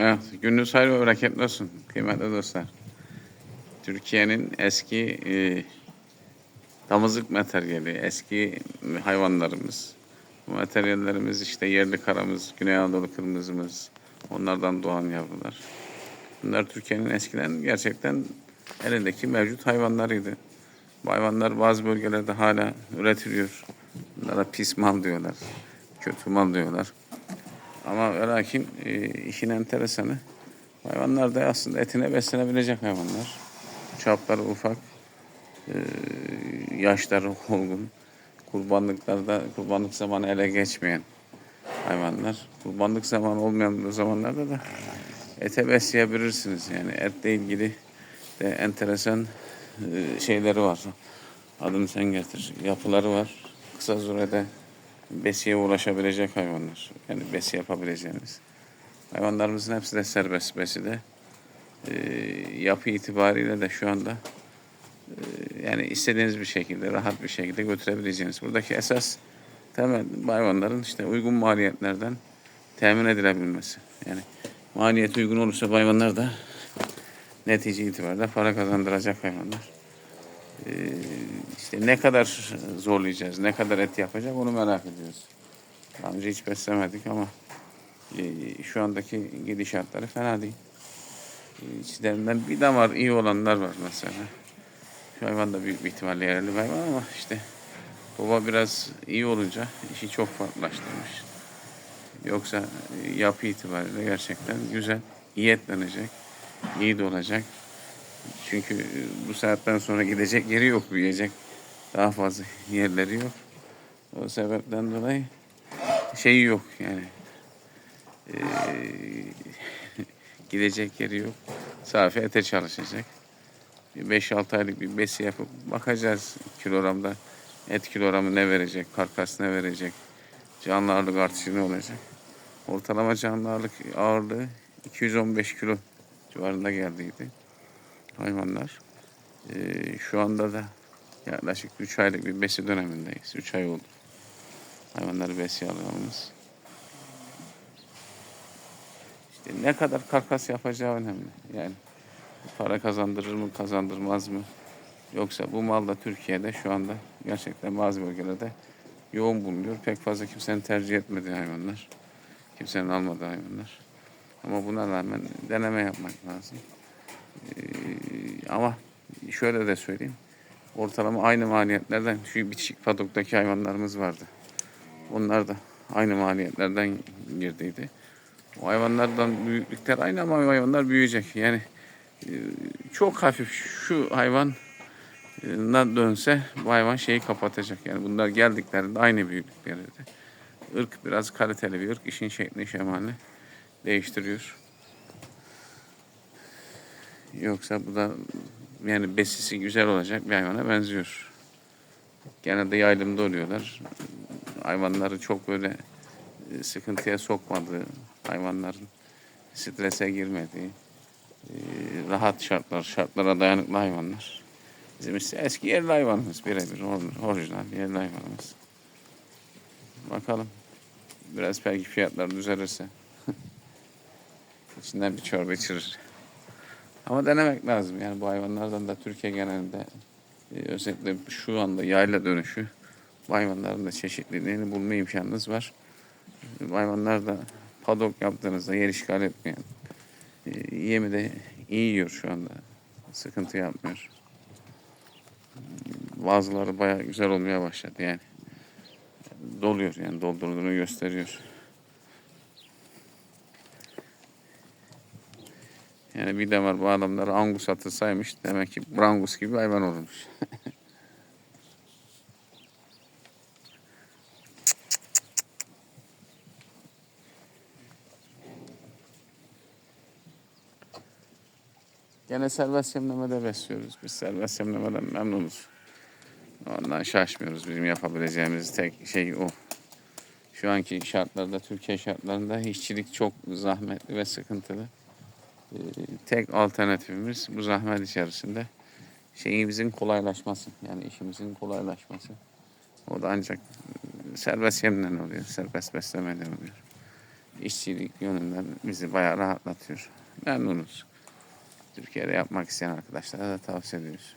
Evet, gününüz hayırlı ve bereketli olsun kıymetli dostlar. Türkiye'nin eski e, damızlık materyali, eski hayvanlarımız. Bu materyallerimiz işte yerli karamız, Güney Anadolu kırmızımız, onlardan doğan yavrular. Bunlar Türkiye'nin eskiden gerçekten elindeki mevcut hayvanlarıydı. Bu hayvanlar bazı bölgelerde hala üretiliyor. Bunlara pis mal diyorlar, kötü mal diyorlar. Ama ve lakin e, işin enteresanı hayvanlar da aslında etine beslenebilecek hayvanlar. Çapları ufak, e, yaşları olgun, kurbanlıklarda kurbanlık zamanı ele geçmeyen hayvanlar. Kurbanlık zamanı olmayan zamanlarda da ete besleyebilirsiniz. Yani etle ilgili de enteresan e, şeyleri var. Adını sen getir. Yapıları var. Kısa sürede besiye ulaşabilecek hayvanlar. Yani besi yapabileceğiniz. Hayvanlarımızın hepsi de serbest beside. Ee, yapı itibariyle de şu anda e, yani istediğiniz bir şekilde, rahat bir şekilde götürebileceğiniz. Buradaki esas temel hayvanların işte uygun maliyetlerden temin edilebilmesi. Yani maliyet uygun olursa hayvanlar da netice itibariyle para kazandıracak hayvanlar. Ee, işte ne kadar zorlayacağız, ne kadar et yapacak onu merak ediyoruz. Daha önce hiç beslemedik ama e, şu andaki gidişatları fena değil. E, İçlerinden bir damar iyi olanlar var mesela. Şu hayvan da büyük bir ihtimalle yerli bir hayvan ama işte baba biraz iyi olunca işi çok farklılaştırmış. Yoksa e, yapı itibariyle gerçekten güzel, iyi etlenecek, iyi de olacak. Çünkü e, bu saatten sonra gidecek yeri yok, büyüyecek daha fazla yerleri yok. O sebepten dolayı şeyi yok yani. Ee, gidecek yeri yok. Safi ete çalışacak. 5-6 aylık bir besi yapıp bakacağız kilogramda. Et kilogramı ne verecek, karkas ne verecek, canlı ağırlık artışı ne olacak. Ortalama canlı ağırlık ağırlığı 215 kilo civarında geldiydi hayvanlar. Ee, şu anda da yaklaşık 3 aylık bir besi dönemindeyiz. 3 ay oldu. Hayvanları besiye almamız. İşte ne kadar karkas yapacağı önemli. Yani para kazandırır mı, kazandırmaz mı? Yoksa bu mal da Türkiye'de şu anda gerçekten bazı bölgelerde yoğun bulunuyor. Pek fazla kimsenin tercih etmediği hayvanlar. Kimsenin almadığı hayvanlar. Ama buna rağmen deneme yapmak lazım. Ee, ama şöyle de söyleyeyim. Ortalama aynı maliyetlerden şu bitişik padoktaki hayvanlarımız vardı. Onlar da aynı maliyetlerden girdiydi. O hayvanlardan büyüklükler aynı ama o hayvanlar büyüyecek. Yani e, çok hafif şu hayvan dönse bu hayvan şeyi kapatacak. Yani bunlar geldiklerinde aynı büyüklüklerinde. Irk biraz kaliteli bir ırk. işin şeklini şemalini değiştiriyor. Yoksa bu da yani besisi güzel olacak bir hayvana benziyor. Genelde yaylımda oluyorlar. Hayvanları çok böyle e, sıkıntıya sokmadığı, hayvanların strese girmediği, e, rahat şartlar, şartlara dayanıklı hayvanlar. Bizim işte eski yerli hayvanımız birebir, or- orijinal yerli hayvanımız. Bakalım. Biraz belki fiyatlar düzelirse. İçinden bir çorba içirir. Ama denemek lazım. Yani bu hayvanlardan da Türkiye genelinde e, özellikle şu anda yayla dönüşü bu hayvanların da çeşitliliğini bulma imkanınız var. Bu hayvanlar da padok yaptığınızda yer işgal etmeyen, e, yemi de iyi yiyor şu anda. Sıkıntı yapmıyor. Bazıları bayağı güzel olmaya başladı yani. Doluyor yani doldurduğunu gösteriyor. Yani bir de var bu adamlar angus atı saymış. Demek ki brangus gibi hayvan olmuş. Gene serbest yemlemede besliyoruz. Biz serbest yemlemeden memnunuz. Ondan şaşmıyoruz. Bizim yapabileceğimiz tek şey o. Şu anki şartlarda, Türkiye şartlarında işçilik çok zahmetli ve sıkıntılı. Ee, tek alternatifimiz bu zahmet içerisinde şeyimizin kolaylaşması. Yani işimizin kolaylaşması. O da ancak e, serbest yemden oluyor. Serbest beslemeden oluyor. işçilik yönünden bizi bayağı rahatlatıyor. Memnunuz. Türkiye'de yapmak isteyen arkadaşlara da tavsiye ediyoruz.